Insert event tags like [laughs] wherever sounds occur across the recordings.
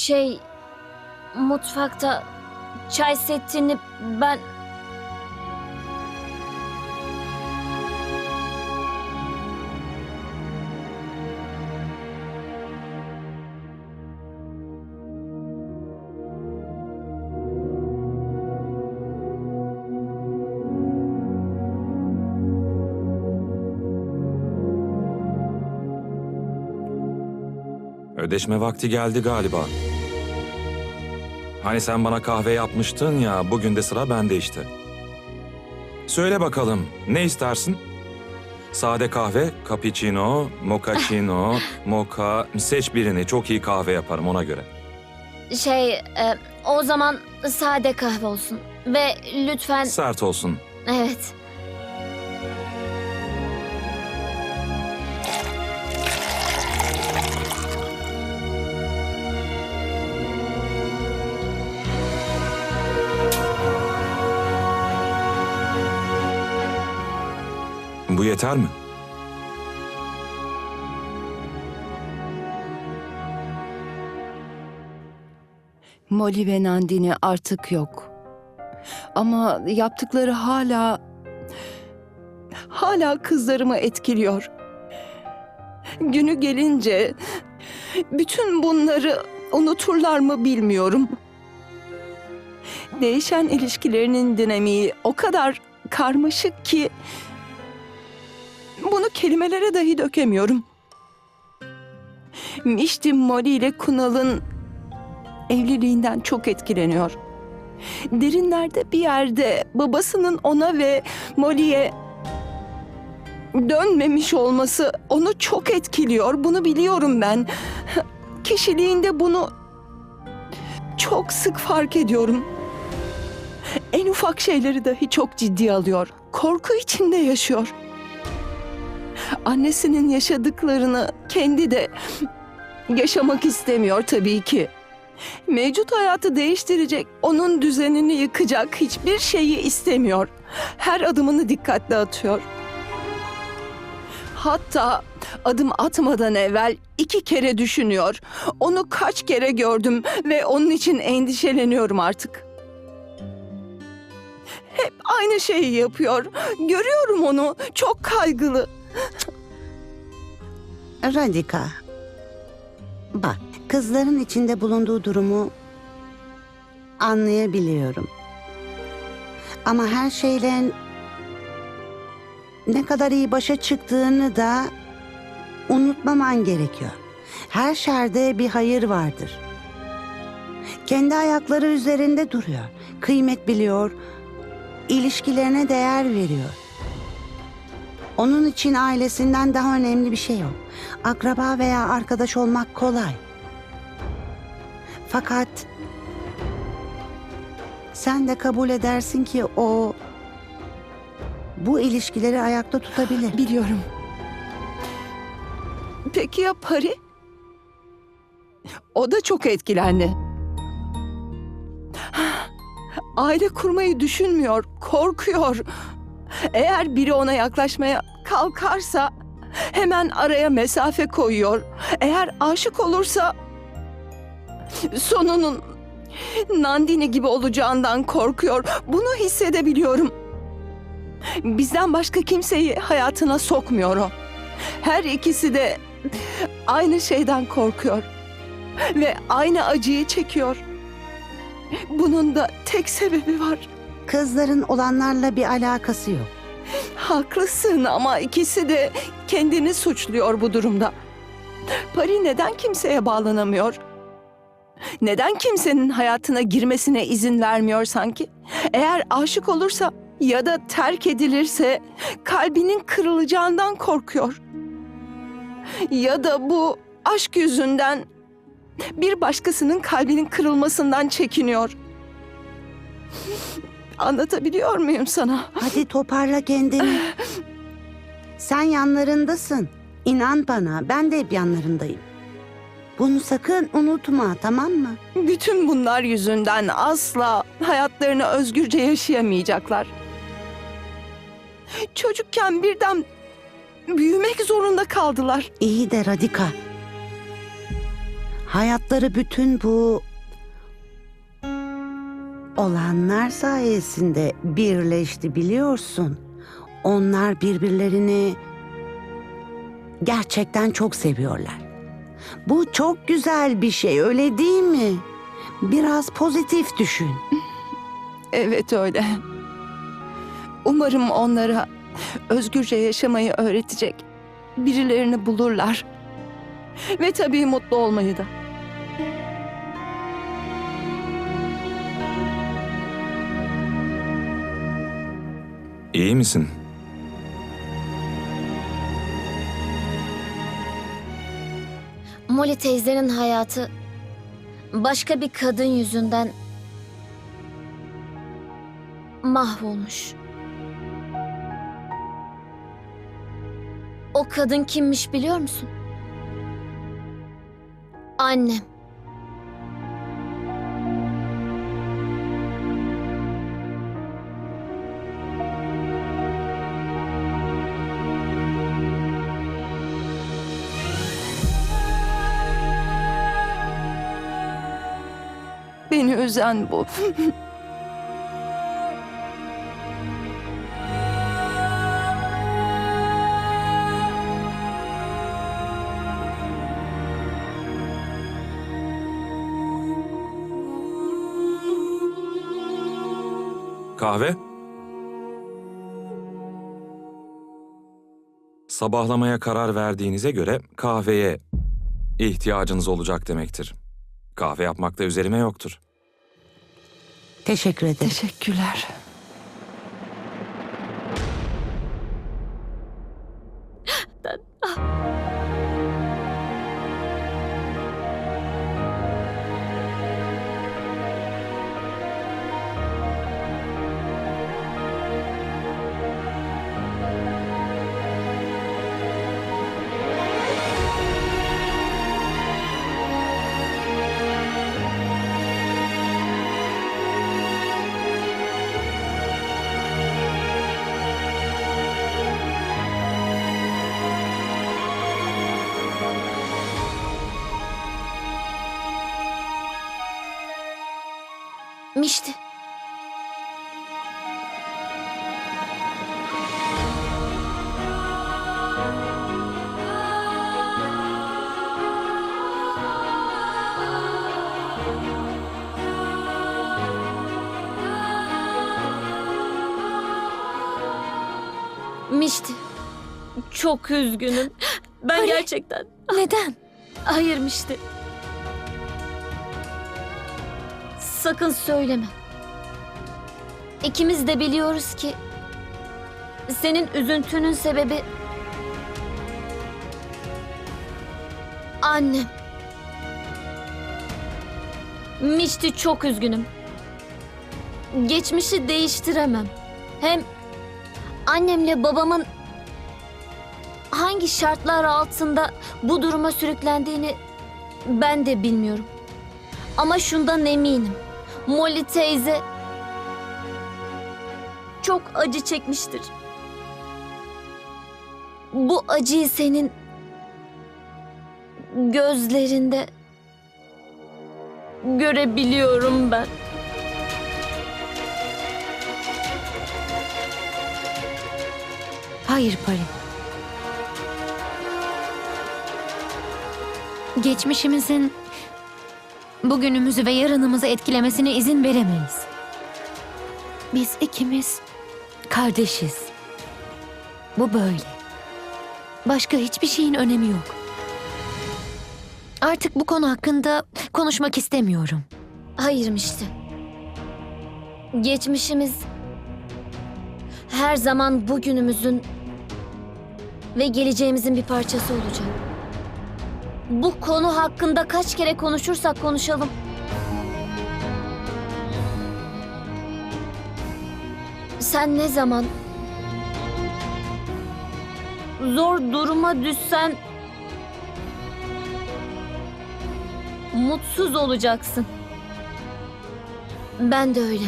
Şey mutfakta çay setini ben Ödeşme vakti geldi galiba. Hani sen bana kahve yapmıştın ya, bugün de sıra bende işte. Söyle bakalım, ne istersin? Sade kahve, cappuccino, mochaccino, [laughs] mocha... Seç birini, çok iyi kahve yaparım ona göre. şey e, o zaman sade kahve olsun ve lütfen Sert olsun. evet. Bu yeter mi? Molly ve Nandini artık yok. Ama yaptıkları hala hala kızlarımı etkiliyor. Günü gelince bütün bunları unuturlar mı bilmiyorum. Değişen ilişkilerinin dinamiği o kadar karmaşık ki kelimelere dahi dökemiyorum. Mişti Molly ile Kunal'ın evliliğinden çok etkileniyor. Derinlerde bir yerde babasının ona ve Molly'e dönmemiş olması onu çok etkiliyor. Bunu biliyorum ben. Kişiliğinde bunu çok sık fark ediyorum. En ufak şeyleri dahi çok ciddi alıyor. Korku içinde yaşıyor. Annesinin yaşadıklarını kendi de yaşamak istemiyor tabii ki. Mevcut hayatı değiştirecek, onun düzenini yıkacak hiçbir şeyi istemiyor. Her adımını dikkatli atıyor. Hatta adım atmadan evvel iki kere düşünüyor. Onu kaç kere gördüm ve onun için endişeleniyorum artık. Hep aynı şeyi yapıyor. Görüyorum onu. Çok kaygılı. Radika. Bak, kızların içinde bulunduğu durumu anlayabiliyorum. Ama her şeyle ne kadar iyi başa çıktığını da unutmaman gerekiyor. Her şerde bir hayır vardır. Kendi ayakları üzerinde duruyor. Kıymet biliyor, ilişkilerine değer veriyor. Onun için ailesinden daha önemli bir şey yok. Akraba veya arkadaş olmak kolay. Fakat sen de kabul edersin ki o bu ilişkileri ayakta tutabilir. Biliyorum. Peki ya Pari? O da çok etkilendi. Aile kurmayı düşünmüyor, korkuyor. Eğer biri ona yaklaşmaya kalkarsa hemen araya mesafe koyuyor. Eğer aşık olursa sonunun Nandini gibi olacağından korkuyor. Bunu hissedebiliyorum. Bizden başka kimseyi hayatına sokmuyor o. Her ikisi de aynı şeyden korkuyor. Ve aynı acıyı çekiyor. Bunun da tek sebebi var. Kızların olanlarla bir alakası yok. Haklısın ama ikisi de kendini suçluyor bu durumda. Pari neden kimseye bağlanamıyor? Neden kimsenin hayatına girmesine izin vermiyor sanki? Eğer aşık olursa ya da terk edilirse kalbinin kırılacağından korkuyor. Ya da bu aşk yüzünden bir başkasının kalbinin kırılmasından çekiniyor. Anlatabiliyor muyum sana? Hadi toparla kendini. Sen yanlarındasın. İnan bana ben de hep yanlarındayım. Bunu sakın unutma tamam mı? Bütün bunlar yüzünden asla hayatlarını özgürce yaşayamayacaklar. Çocukken birden büyümek zorunda kaldılar. İyi de Radika. Hayatları bütün bu olanlar sayesinde birleşti biliyorsun. Onlar birbirlerini gerçekten çok seviyorlar. Bu çok güzel bir şey öyle değil mi? Biraz pozitif düşün. [laughs] Evet öyle. Umarım onlara özgürce yaşamayı öğretecek birilerini bulurlar. Ve tabii mutlu olmayı da. İyi misin? Molly teyzenin hayatı başka bir kadın yüzünden mahvolmuş. O kadın kimmiş biliyor musun? Annem. Beni üzen bu. Kahve? Sabahlamaya karar verdiğinize göre kahveye ihtiyacınız olacak demektir. Kahve yapmakta üzerime yoktur. Teşekkür ederim. Teşekkürler. Mişti. Mişti. Çok üzgünüm. Ben gerçekten... Neden? Hayır Mişti. Sakın söyleme. İkimiz de biliyoruz ki senin üzüntünün sebebi annem. Mişti çok üzgünüm. Geçmişi değiştiremem. Hem annemle babamın hangi şartlar altında bu duruma sürüklendiğini ben de bilmiyorum. Ama şundan eminim. Molly teyze çok acı çekmiştir. Bu acıyı senin gözlerinde görebiliyorum ben. Hayır Pari. Geçmişimizin bugünümüzü ve yarınımızı etkilemesine izin veremeyiz. Biz ikimiz kardeşiz. Bu böyle. Başka hiçbir şeyin önemi yok. Artık bu konu hakkında konuşmak istemiyorum. Hayır işte. Geçmişimiz her zaman bugünümüzün ve geleceğimizin bir parçası olacak. Bu konu hakkında kaç kere konuşursak konuşalım. Sen ne zaman zor duruma düşsen mutsuz olacaksın. Ben de öyle.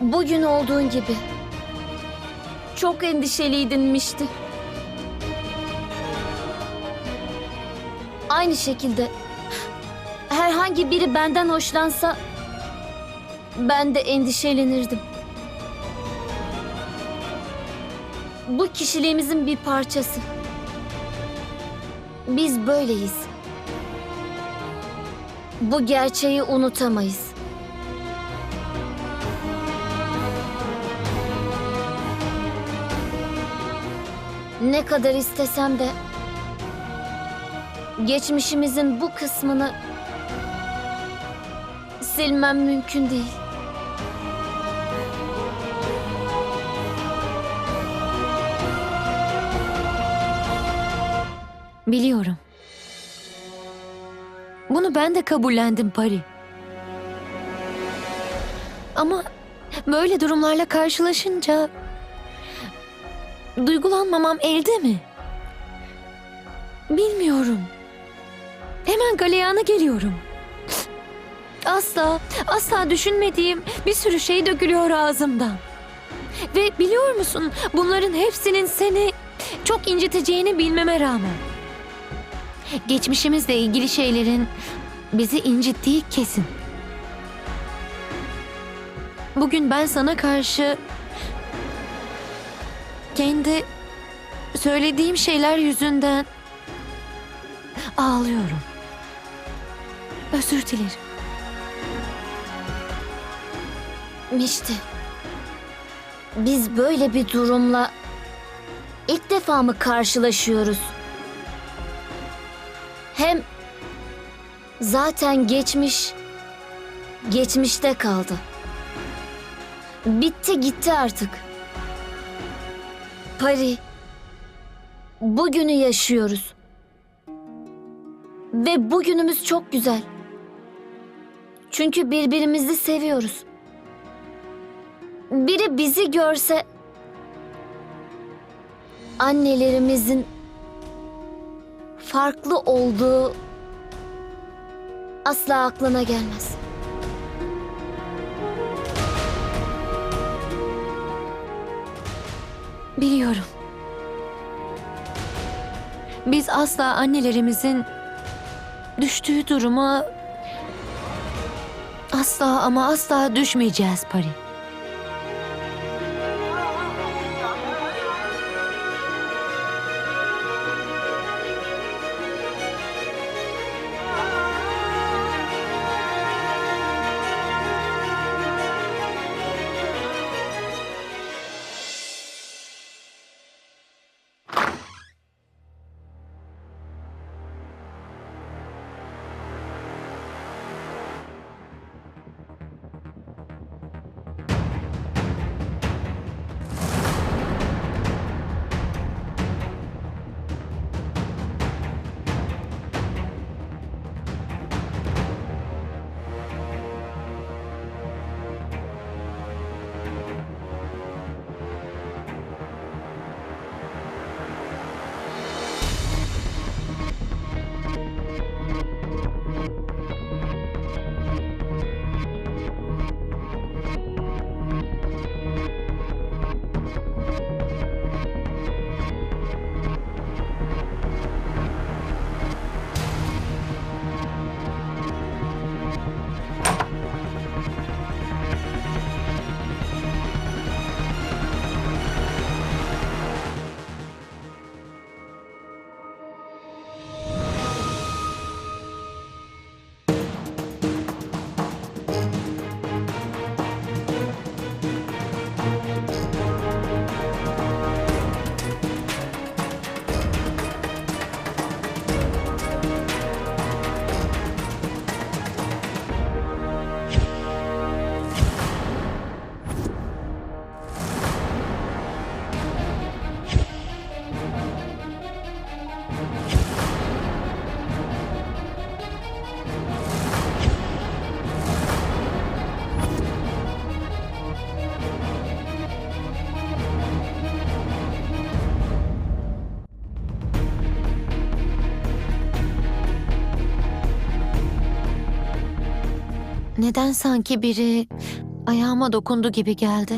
Bugün olduğun gibi. Çok endişeliydinmişti. Aynı şekilde herhangi biri benden hoşlansa ben de endişelenirdim. Bu kişiliğimizin bir parçası. Biz böyleyiz. Bu gerçeği unutamayız. Ne kadar istesem de geçmişimizin bu kısmını silmem mümkün değil. Biliyorum. Bunu ben de kabullendim Pari. Ama böyle durumlarla karşılaşınca duygulanmamam elde mi? Bilmiyorum. Hemen galeyana geliyorum. Asla, asla düşünmediğim bir sürü şey dökülüyor ağzımdan. Ve biliyor musun bunların hepsinin seni çok inciteceğini bilmeme rağmen. Geçmişimizle ilgili şeylerin bizi incittiği kesin. Bugün ben sana karşı kendi söylediğim şeyler yüzünden ağlıyorum. Özür dilerim. Mişti. Biz böyle bir durumla ilk defa mı karşılaşıyoruz? Hem zaten geçmiş geçmişte kaldı. Bitti gitti artık. Pari. Bugünü yaşıyoruz. Ve bugünümüz çok güzel. Çünkü birbirimizi seviyoruz. Biri bizi görse annelerimizin farklı olduğu asla aklına gelmez. Biliyorum. Biz asla annelerimizin düştüğü duruma asla ama asla düşmeyeceğiz Pari. Neden sanki biri ayağıma dokundu gibi geldi?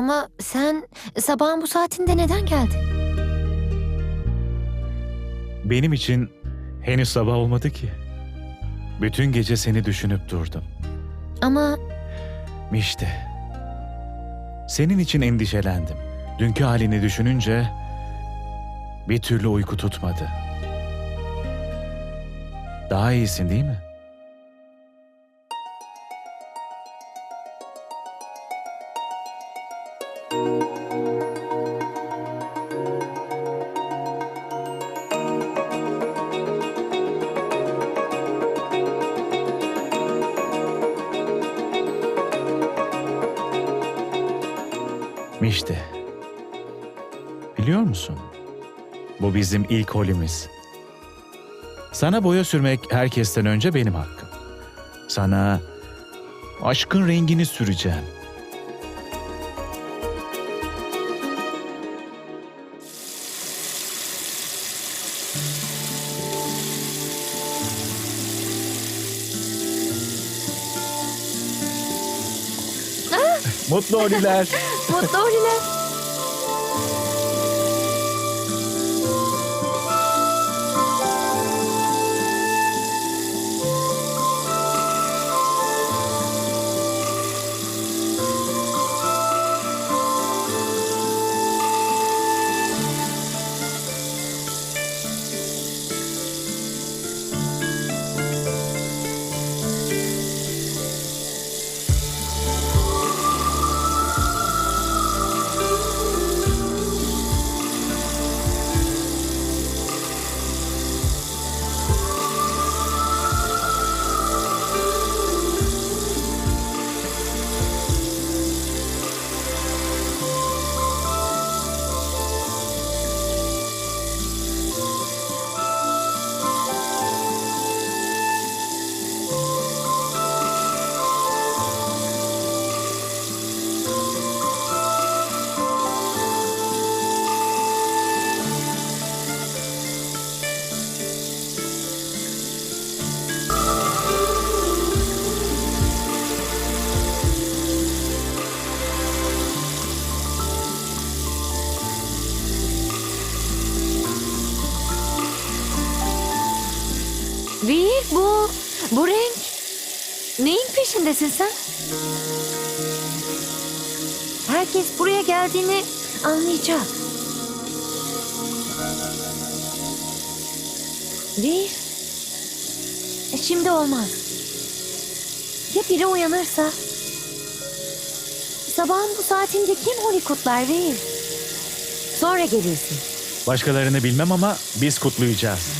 Ama sen sabahın bu saatinde neden geldin? Benim için henüz sabah olmadı ki. Bütün gece seni düşünüp durdum. Ama Mişte. Senin için endişelendim. Dünkü halini düşününce bir türlü uyku tutmadı. Daha iyisin değil mi? Bu bizim ilk holimiz. Sana boya sürmek herkesten önce benim hakkım. Sana aşkın rengini süreceğim. Mutlu holiler. [laughs] mutlu holiler. Neyin peşindesin sen? Herkes buraya geldiğini anlayacak. Vir. E, Şimdi olmaz. Ya biri uyanırsa? Sabahın bu saatinde kim holi kutlar Vir? Sonra gelirsin. Başkalarını bilmem ama biz kutlayacağız.